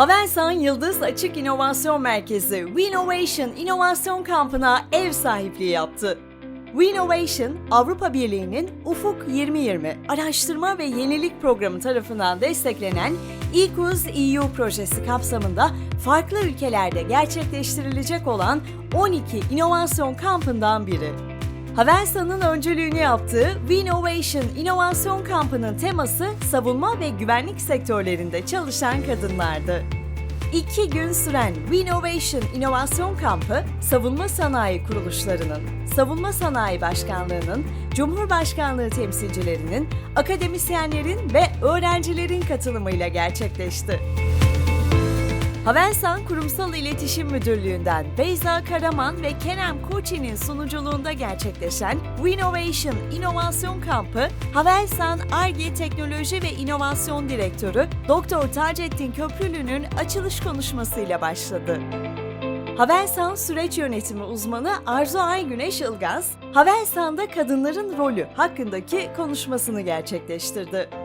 Havelsan Yıldız Açık İnovasyon Merkezi WeInnovation İnovasyon Kampı'na ev sahipliği yaptı. WeInnovation, Avrupa Birliği'nin Ufuk 2020 Araştırma ve Yenilik Programı tarafından desteklenen İKUZ EU projesi kapsamında farklı ülkelerde gerçekleştirilecek olan 12 inovasyon kampından biri. Havelsan'ın öncülüğünü yaptığı WeInnovation İnovasyon Kampı'nın teması savunma ve güvenlik sektörlerinde çalışan kadınlardı. İki gün süren WeInnovation İnovasyon Kampı, savunma sanayi kuruluşlarının, Savunma Sanayi Başkanlığı'nın, Cumhurbaşkanlığı temsilcilerinin, akademisyenlerin ve öğrencilerin katılımıyla gerçekleşti. Havelsan Kurumsal İletişim Müdürlüğü'nden Beyza Karaman ve Kenan Koçi'nin sunuculuğunda gerçekleşen WeInnovation İnovasyon Kampı, Havelsan ARGE Teknoloji ve İnovasyon Direktörü Dr. Taceddin Köprülü'nün açılış konuşmasıyla başladı. Havelsan Süreç Yönetimi uzmanı Arzu Aygüneş Ilgaz, Havelsan'da kadınların rolü hakkındaki konuşmasını gerçekleştirdi.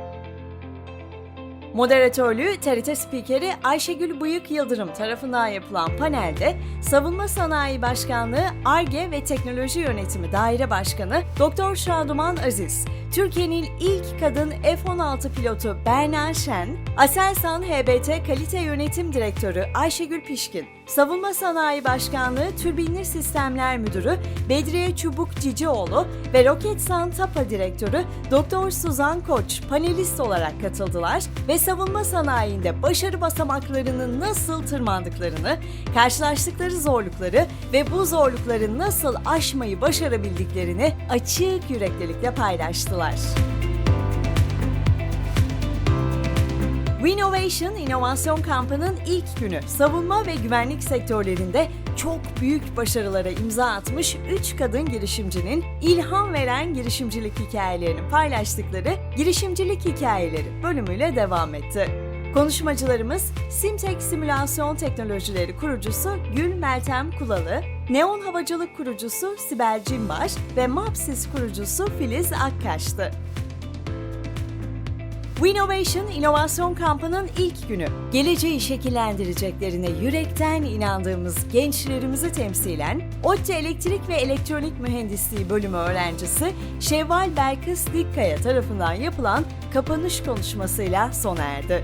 Moderatörlüğü TRT spikeri Ayşegül Bıyık Yıldırım tarafından yapılan panelde Savunma Sanayi Başkanlığı ARGE ve Teknoloji Yönetimi Daire Başkanı Dr. Şaduman Aziz, Türkiye'nin ilk kadın F-16 pilotu Berna Şen, Aselsan HBT Kalite Yönetim Direktörü Ayşegül Pişkin, Savunma Sanayi Başkanlığı Türbinli Sistemler Müdürü Bedriye Çubuk Cicioğlu ve Roketsan TAPA Direktörü Dr. Suzan Koç panelist olarak katıldılar ve savunma sanayinde başarı basamaklarını nasıl tırmandıklarını, karşılaştıkları zorlukları ve bu zorlukları nasıl aşmayı başarabildiklerini açık yüreklilikle paylaştılar. WeInnovation İnovasyon Kampı'nın ilk günü savunma ve güvenlik sektörlerinde çok büyük başarılara imza atmış 3 kadın girişimcinin ilham veren girişimcilik hikayelerini paylaştıkları Girişimcilik Hikayeleri bölümüyle devam etti. Konuşmacılarımız Simtek Simülasyon Teknolojileri kurucusu Gül Meltem Kulalı, Neon Havacılık kurucusu Sibel Cimbaş ve Mapsis kurucusu Filiz Akkaş'tı. WeInnovation İnovasyon Kampı'nın ilk günü. Geleceği şekillendireceklerine yürekten inandığımız gençlerimizi temsilen ODTÜ Elektrik ve Elektronik Mühendisliği bölümü öğrencisi Şevval Belkıs Dikkaya tarafından yapılan kapanış konuşmasıyla sona erdi.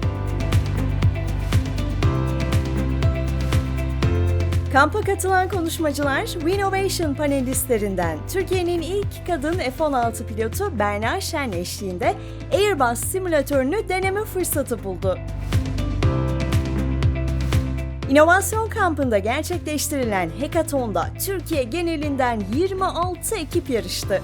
Kampa katılan konuşmacılar WeInnovation panelistlerinden Türkiye'nin ilk kadın F-16 pilotu Berna Şen eşliğinde Airbus simülatörünü deneme fırsatı buldu. İnovasyon kampında gerçekleştirilen hackathon'da Türkiye genelinden 26 ekip yarıştı.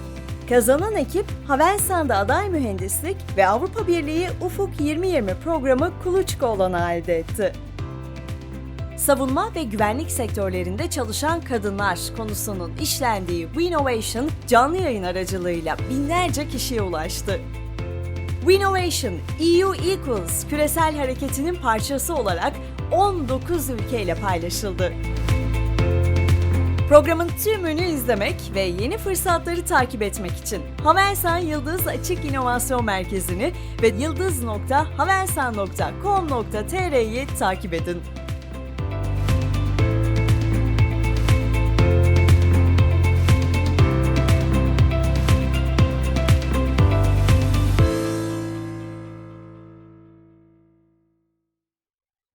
Kazanan ekip Havelsan'da aday mühendislik ve Avrupa Birliği Ufuk 2020 programı kuluçka olanı elde etti savunma ve güvenlik sektörlerinde çalışan kadınlar konusunun işlendiği WeInnovation canlı yayın aracılığıyla binlerce kişiye ulaştı. WeInnovation, EU Equals küresel hareketinin parçası olarak 19 ülkeyle paylaşıldı. Programın tümünü izlemek ve yeni fırsatları takip etmek için Havelsan Yıldız Açık İnovasyon Merkezi'ni ve yıldız.havelsan.com.tr'yi takip edin.